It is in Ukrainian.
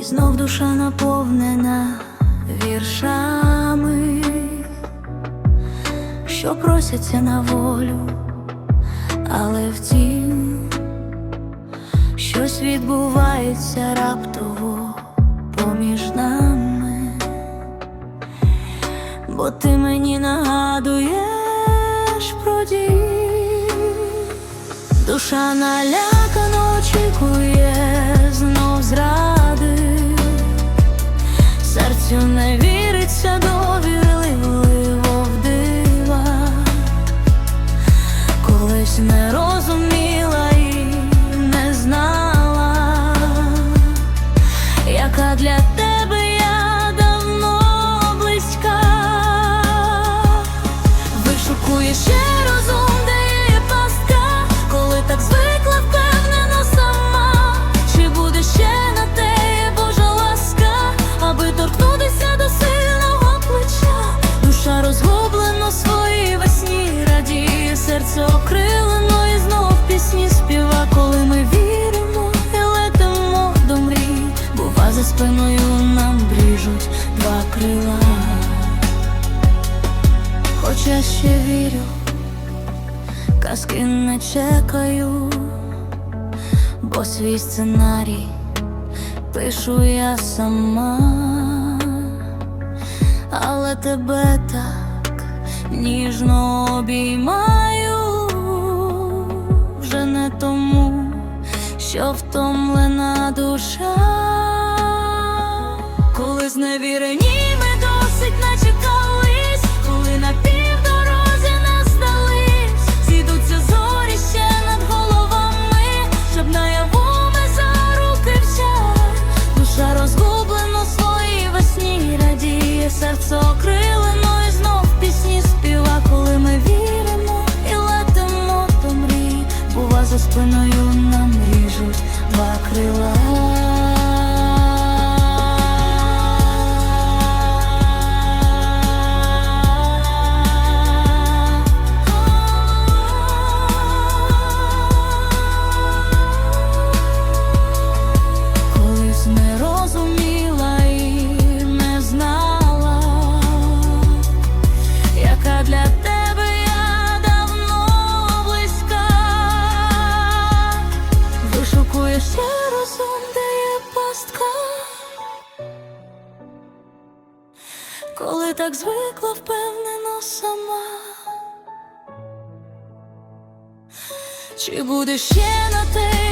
І знов душа наповнена віршами, що просяться на волю, але втім щось відбувається раптово поміж нами, бо ти мені нагадуєш про дій, душа налякано очікує. казки не чекаю, бо свій сценарій пишу я сама, але тебе так ніжно обіймаю вже не тому, що втомлена душа, коли зневірені. коли так звикла впевнено сама, чи будеш ще на те?